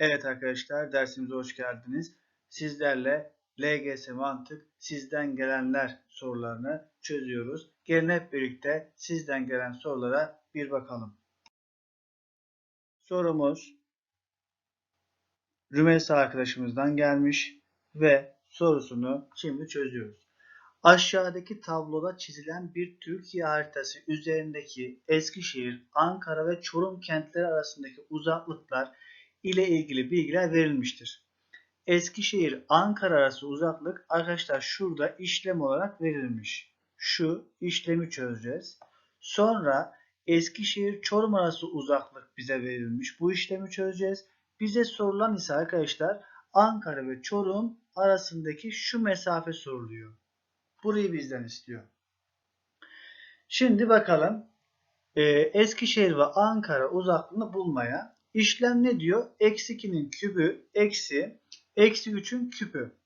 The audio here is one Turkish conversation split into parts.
Evet arkadaşlar dersimize hoş geldiniz. Sizlerle LGS mantık sizden gelenler sorularını çözüyoruz. Gelin hep birlikte sizden gelen sorulara bir bakalım. Sorumuz Rümeysa arkadaşımızdan gelmiş ve sorusunu şimdi çözüyoruz. Aşağıdaki tabloda çizilen bir Türkiye haritası üzerindeki Eskişehir, Ankara ve Çorum kentleri arasındaki uzaklıklar ile ilgili bilgiler verilmiştir. Eskişehir Ankara arası uzaklık arkadaşlar şurada işlem olarak verilmiş. Şu işlemi çözeceğiz. Sonra Eskişehir Çorum arası uzaklık bize verilmiş. Bu işlemi çözeceğiz. Bize sorulan ise arkadaşlar Ankara ve Çorum arasındaki şu mesafe soruluyor. Burayı bizden istiyor. Şimdi bakalım e, Eskişehir ve Ankara uzaklığını bulmaya. İşlem ne diyor? Eksi 2'nin kübü eksi eksi 3'ün küpü.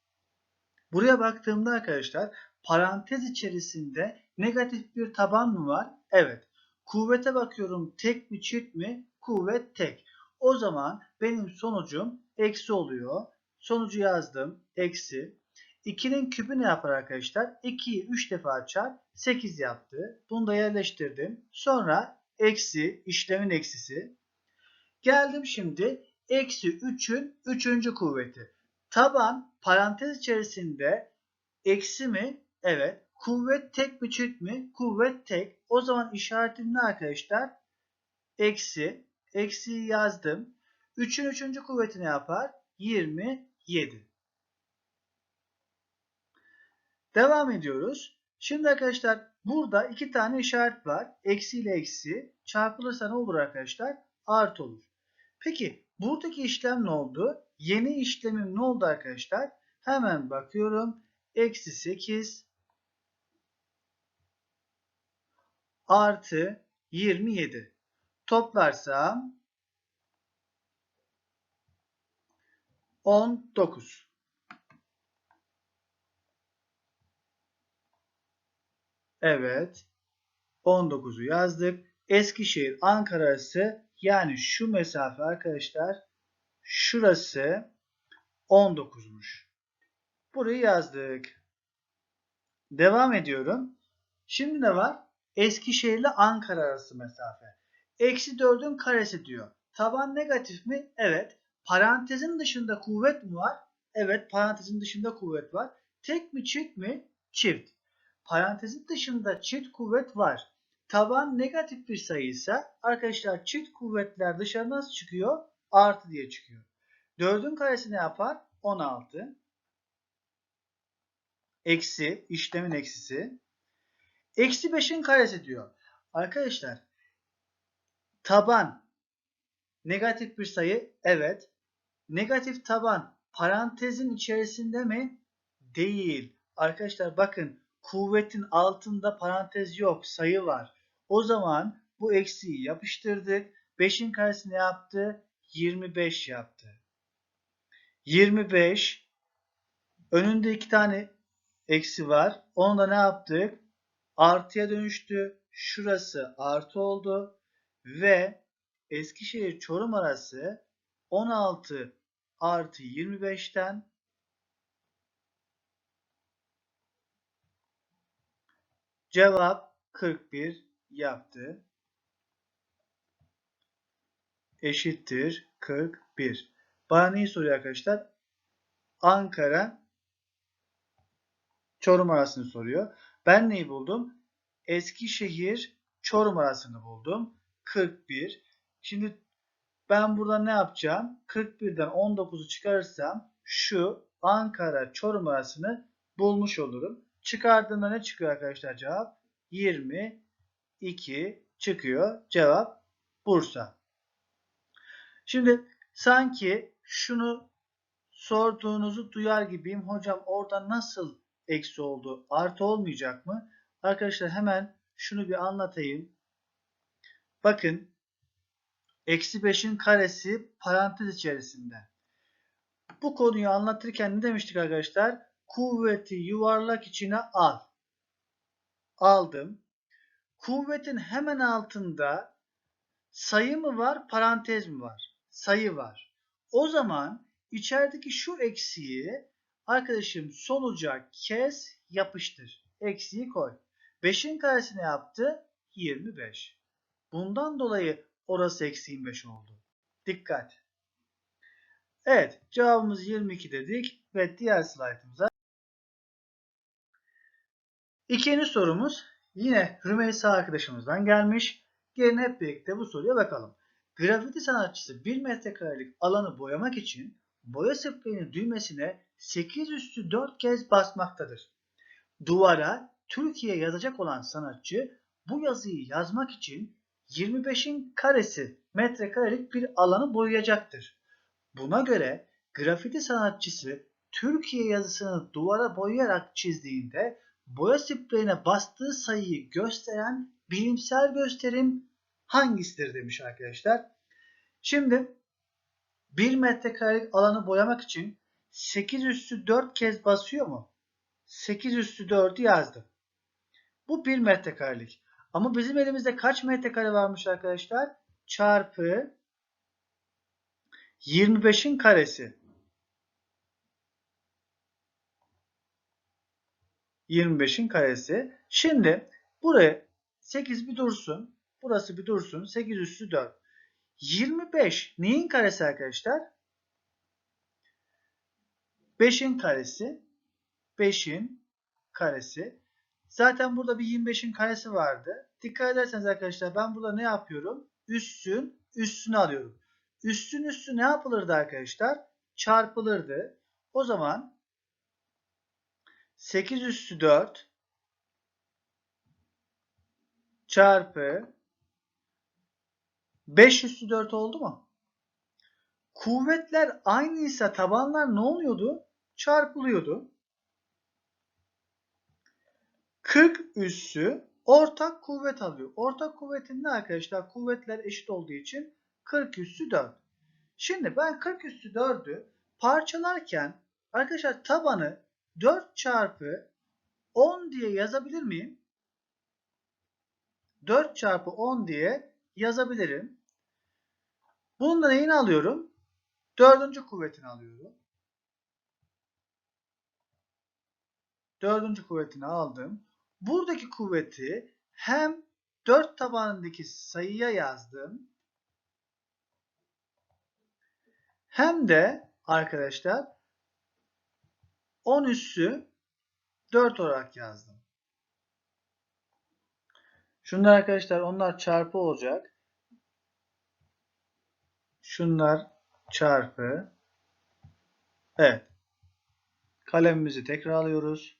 Buraya baktığımda arkadaşlar parantez içerisinde negatif bir taban mı var? Evet. Kuvvete bakıyorum tek mi çift mi? Kuvvet tek. O zaman benim sonucum eksi oluyor. Sonucu yazdım. Eksi. 2'nin küpü ne yapar arkadaşlar? 2'yi 3 defa çarp 8 yaptı. Bunu da yerleştirdim. Sonra eksi işlemin eksisi. Geldim şimdi eksi 3'ün 3. kuvveti. Taban parantez içerisinde eksi mi? Evet. Kuvvet tek mi çift mi? Kuvvet tek. O zaman işaretim ne arkadaşlar? Eksi. Eksiyi yazdım. 3'ün 3. kuvveti ne yapar? 27. Devam ediyoruz. Şimdi arkadaşlar burada iki tane işaret var. Eksi ile eksi çarpılırsa ne olur arkadaşlar? Artı olur. Peki buradaki işlem ne oldu? Yeni işlemim ne oldu arkadaşlar? Hemen bakıyorum. Eksi 8 artı 27. Toplarsam 19. Evet. 19'u yazdık. Eskişehir Ankara arası yani şu mesafe arkadaşlar şurası 19'muş. Burayı yazdık. Devam ediyorum. Şimdi ne var? Eskişehir ile Ankara arası mesafe. Eksi 4'ün karesi diyor. Taban negatif mi? Evet. Parantezin dışında kuvvet mi var? Evet. Parantezin dışında kuvvet var. Tek mi çift mi? Çift. Parantezin dışında çift kuvvet var. Taban negatif bir sayıysa arkadaşlar çift kuvvetler dışarı nasıl çıkıyor? Artı diye çıkıyor. 4'ün karesi ne yapar? 16. Eksi işlemin eksisi. Eksi 5'in karesi diyor. Arkadaşlar taban negatif bir sayı. Evet. Negatif taban parantezin içerisinde mi? Değil. Arkadaşlar bakın kuvvetin altında parantez yok. Sayı var. O zaman bu eksiği yapıştırdık. 5'in karesi ne yaptı? 25 yaptı. 25 önünde iki tane eksi var. Onu da ne yaptık? Artıya dönüştü. Şurası artı oldu. Ve Eskişehir Çorum arası 16 artı 25'ten cevap 41 yaptı. Eşittir 41. Bana neyi soruyor arkadaşlar? Ankara Çorum arasını soruyor. Ben neyi buldum? Eskişehir Çorum arasını buldum. 41. Şimdi ben burada ne yapacağım? 41'den 19'u çıkarırsam şu Ankara Çorum arasını bulmuş olurum. Çıkardığımda ne çıkıyor arkadaşlar cevap? 22 çıkıyor. Cevap Bursa. Şimdi sanki şunu sorduğunuzu duyar gibiyim. Hocam orada nasıl eksi oldu? Artı olmayacak mı? Arkadaşlar hemen şunu bir anlatayım. Bakın eksi 5'in karesi parantez içerisinde. Bu konuyu anlatırken ne demiştik arkadaşlar? Kuvveti yuvarlak içine al. Aldım. Kuvvetin hemen altında sayı mı var, parantez mi var? Sayı var. O zaman içerideki şu eksiği arkadaşım sonuca kes yapıştır. Eksiği koy. 5'in karesine yaptı 25. Bundan dolayı orası eksi 25 oldu. Dikkat. Evet cevabımız 22 dedik ve diğer slaytımıza. İkinci sorumuz yine Rümeysa arkadaşımızdan gelmiş. Gelin hep birlikte bu soruya bakalım. Grafiti sanatçısı 1 metrekarelik alanı boyamak için boya spreyinin düğmesine 8 üstü 4 kez basmaktadır. Duvara Türkiye yazacak olan sanatçı bu yazıyı yazmak için 25'in karesi metrekarelik bir alanı boyayacaktır. Buna göre grafiti sanatçısı Türkiye yazısını duvara boyayarak çizdiğinde boya spreyine bastığı sayıyı gösteren bilimsel gösterim hangisidir demiş arkadaşlar. Şimdi 1 metrekarelik alanı boyamak için 8 üstü 4 kez basıyor mu? 8 üstü 4'ü yazdım. Bu 1 metrekarelik. Ama bizim elimizde kaç metrekare varmış arkadaşlar? Çarpı 25'in karesi. 25'in karesi. Şimdi buraya 8 bir dursun. Burası bir dursun. 8 üstü 4. 25 neyin karesi arkadaşlar? 5'in karesi. 5'in karesi. Zaten burada bir 25'in karesi vardı. Dikkat ederseniz arkadaşlar ben burada ne yapıyorum? Üssün üstünü alıyorum. Üstün üstü ne yapılırdı arkadaşlar? Çarpılırdı. O zaman 8 üstü 4 çarpı 5 üstü 4 oldu mu? Kuvvetler aynıysa tabanlar ne oluyordu? Çarpılıyordu. 40 üssü ortak kuvvet alıyor. Ortak kuvvetin ne arkadaşlar? Kuvvetler eşit olduğu için 40 üssü 4. Şimdi ben 40 üssü 4'ü parçalarken arkadaşlar tabanı 4 çarpı 10 diye yazabilir miyim? 4 çarpı 10 diye yazabilirim. Bunun da neyini alıyorum? Dördüncü kuvvetini alıyorum. Dördüncü kuvvetini aldım. Buradaki kuvveti hem 4 tabanındaki sayıya yazdım. Hem de arkadaşlar 10 üssü 4 olarak yazdım. Şunlar arkadaşlar onlar çarpı olacak. Şunlar çarpı. Evet. Kalemimizi tekrar alıyoruz.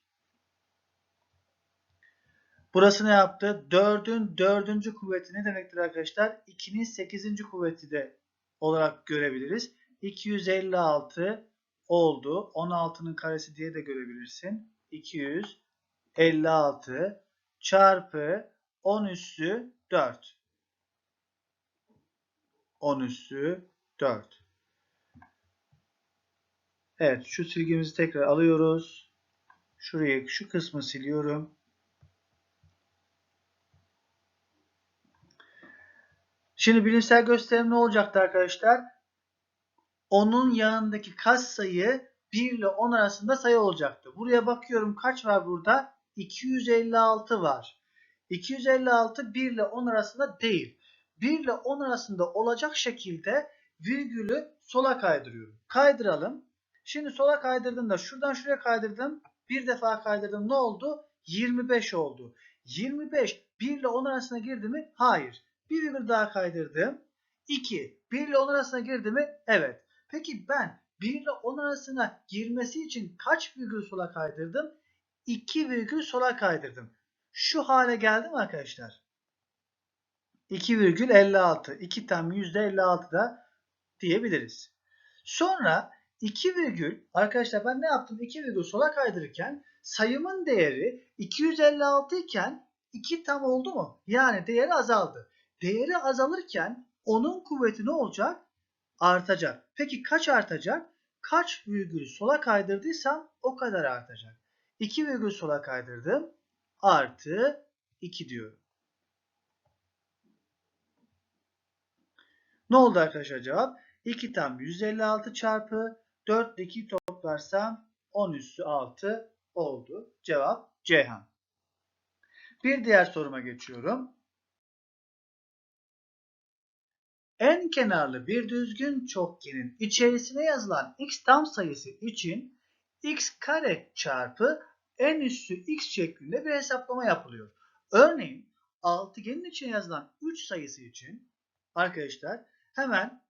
Burası ne yaptı? 4'ün 4. kuvveti ne demektir arkadaşlar? 2'nin 8. kuvveti de olarak görebiliriz. 256 oldu. 16'nın karesi diye de görebilirsin. 256 çarpı 10 üssü 4. 10 üssü 4. Evet şu silgimizi tekrar alıyoruz. Şuraya şu kısmı siliyorum. Şimdi bilimsel gösterim ne olacaktı arkadaşlar? Onun yanındaki katsayı 1 ile 10 arasında sayı olacaktı. Buraya bakıyorum kaç var burada? 256 var. 256 1 ile 10 arasında değil. 1 ile 10 arasında olacak şekilde virgülü sola kaydırıyorum. Kaydıralım. Şimdi sola kaydırdım da şuradan şuraya kaydırdım. Bir defa kaydırdım. Ne oldu? 25 oldu. 25 1 ile 10 arasına girdi mi? Hayır. Bir virgül daha kaydırdım. 2. 1 ile 10 arasına girdi mi? Evet. Peki ben 1 ile 10 arasına girmesi için kaç virgül sola kaydırdım? 2 virgül sola kaydırdım. Şu hale geldi mi arkadaşlar? 2,56. 2 tam %56 da diyebiliriz. Sonra 2 virgül arkadaşlar ben ne yaptım? 2 virgül sola kaydırırken sayımın değeri 256 iken 2 tam oldu mu? Yani değeri azaldı. Değeri azalırken onun kuvveti ne olacak? Artacak. Peki kaç artacak? Kaç virgül sola kaydırdıysam o kadar artacak. 2 virgül sola kaydırdım. Artı 2 diyorum. Ne oldu arkadaşlar cevap? 2 tam 156 çarpı 4 ile 2 toplarsam 10 üssü 6 oldu. Cevap Ceyhan. Bir diğer soruma geçiyorum. En kenarlı bir düzgün çokgenin içerisine yazılan x tam sayısı için x kare çarpı n üssü x şeklinde bir hesaplama yapılıyor. Örneğin altıgenin içine yazılan 3 sayısı için arkadaşlar hemen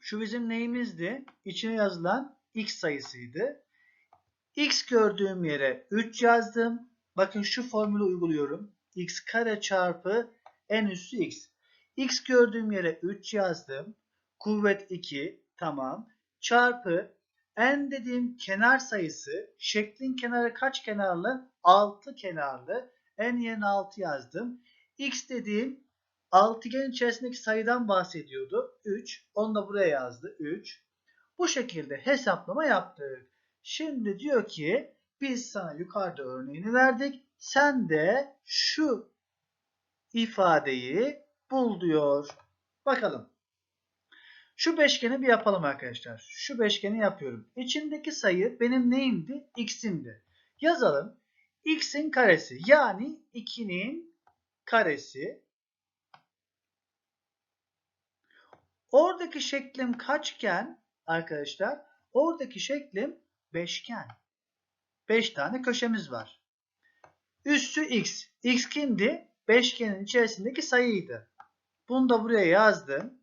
şu bizim neyimizdi? İçine yazılan x sayısıydı. x gördüğüm yere 3 yazdım. Bakın şu formülü uyguluyorum. x kare çarpı n üssü x. x gördüğüm yere 3 yazdım. Kuvvet 2 tamam. Çarpı n dediğim kenar sayısı şeklin kenarı kaç kenarlı? 6 kenarlı. n yerine 6 yazdım. x dediğim altıgen içerisindeki sayıdan bahsediyordu. 3. Onu da buraya yazdı. 3. Bu şekilde hesaplama yaptık. Şimdi diyor ki biz sana yukarıda örneğini verdik. Sen de şu ifadeyi bul diyor. Bakalım. Şu beşgeni bir yapalım arkadaşlar. Şu beşgeni yapıyorum. İçindeki sayı benim neyimdi? X'imdi. Yazalım. X'in karesi yani 2'nin karesi. Oradaki şeklim kaçgen arkadaşlar? Oradaki şeklim beşgen. 5 tane köşemiz var. Üssü x. x kimdi? Beşgenin içerisindeki sayıydı. Bunu da buraya yazdım.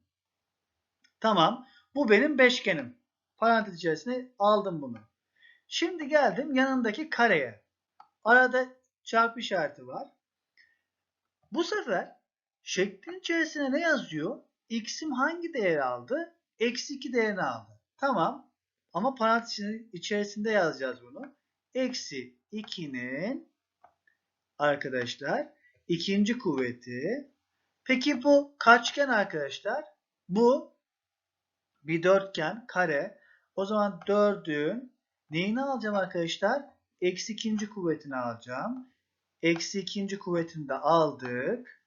Tamam. Bu benim beşgenim. Parantez içerisine aldım bunu. Şimdi geldim yanındaki kareye. Arada çarpı işareti var. Bu sefer şeklin içerisine ne yazıyor? X'im hangi değeri aldı? Eksi 2 değerini aldı. Tamam. Ama parantez içerisinde yazacağız bunu. Eksi 2'nin arkadaşlar ikinci kuvveti. Peki bu kaçgen arkadaşlar? Bu bir dörtgen, kare. O zaman 4'ün neyini alacağım arkadaşlar? Eksi ikinci kuvvetini alacağım. Eksi ikinci kuvvetini de aldık.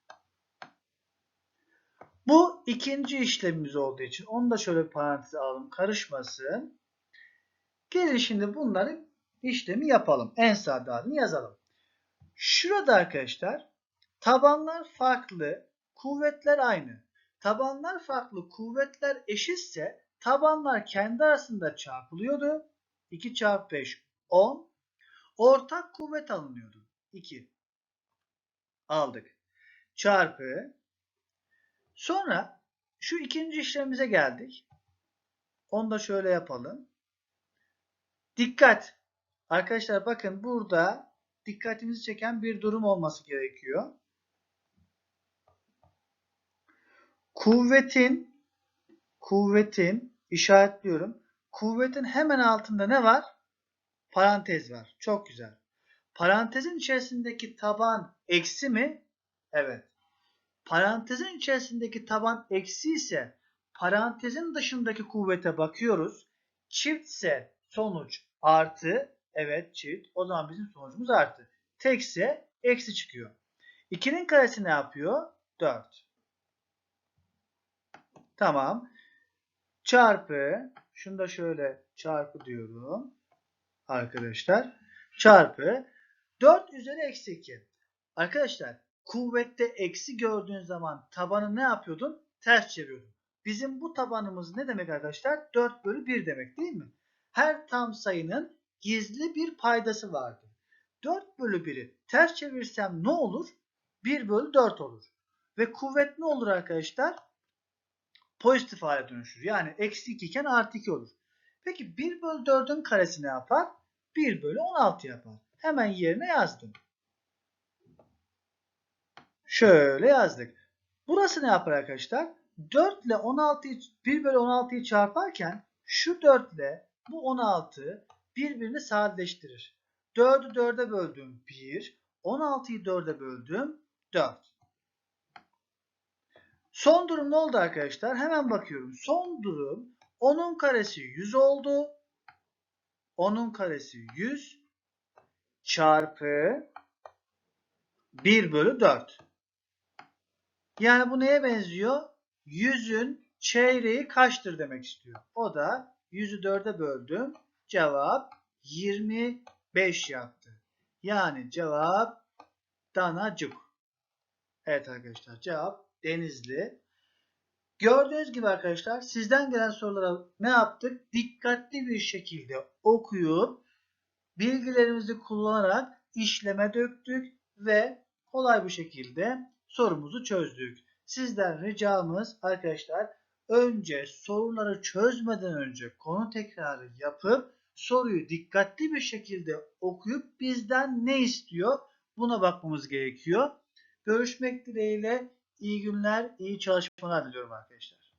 Bu ikinci işlemimiz olduğu için onu da şöyle bir paranteze alalım karışmasın. Gelin şimdi bunların işlemi yapalım. En sade yazalım. Şurada arkadaşlar tabanlar farklı, kuvvetler aynı. Tabanlar farklı, kuvvetler eşitse tabanlar kendi arasında çarpılıyordu. 2 çarpı 5 10. Ortak kuvvet alınıyordu. 2. Aldık. Çarpı. Sonra şu ikinci işlemimize geldik. Onu da şöyle yapalım. Dikkat. Arkadaşlar bakın burada dikkatimizi çeken bir durum olması gerekiyor. Kuvvetin kuvvetin işaretliyorum. Kuvvetin hemen altında ne var? Parantez var. Çok güzel. Parantezin içerisindeki taban eksi mi? Evet. Parantezin içerisindeki taban eksi ise parantezin dışındaki kuvvete bakıyoruz. Çiftse sonuç artı. Evet çift. O zaman bizim sonucumuz artı. Tekse eksi çıkıyor. 2'nin karesi ne yapıyor? 4. Tamam. Çarpı. Şunu da şöyle çarpı diyorum. Arkadaşlar. Çarpı. 4 üzeri eksi 2. Arkadaşlar kuvvette eksi gördüğün zaman tabanı ne yapıyordun? Ters çeviriyordun. Bizim bu tabanımız ne demek arkadaşlar? 4 bölü 1 demek değil mi? Her tam sayının gizli bir paydası vardır. 4 bölü 1'i ters çevirsem ne olur? 1 bölü 4 olur. Ve kuvvet ne olur arkadaşlar? Pozitif hale dönüşür. Yani eksi 2 iken artı 2 olur. Peki 1 bölü 4'ün karesi ne yapar? 1 bölü 16 yapar. Hemen yerine yazdım. Şöyle yazdık. Burası ne yapar arkadaşlar? 4 ile 16'yı 1 bölü 16'yı çarparken şu 4 ile bu 16 birbirini sadeleştirir. 4'ü 4'e böldüm 1. 16'yı 4'e böldüm 4. Son durum ne oldu arkadaşlar? Hemen bakıyorum. Son durum 10'un karesi 100 oldu. 10'un karesi 100 çarpı 1 bölü 4. Yani bu neye benziyor? 100'ün çeyreği kaçtır demek istiyor. O da 100'ü 4'e böldüm. Cevap 25 yaptı. Yani cevap Danacık. Evet arkadaşlar cevap Denizli. Gördüğünüz gibi arkadaşlar sizden gelen sorulara ne yaptık? Dikkatli bir şekilde okuyup bilgilerimizi kullanarak işleme döktük ve kolay bir şekilde sorumuzu çözdük. Sizden ricamız arkadaşlar önce soruları çözmeden önce konu tekrarı yapıp soruyu dikkatli bir şekilde okuyup bizden ne istiyor buna bakmamız gerekiyor. Görüşmek dileğiyle iyi günler, iyi çalışmalar diliyorum arkadaşlar.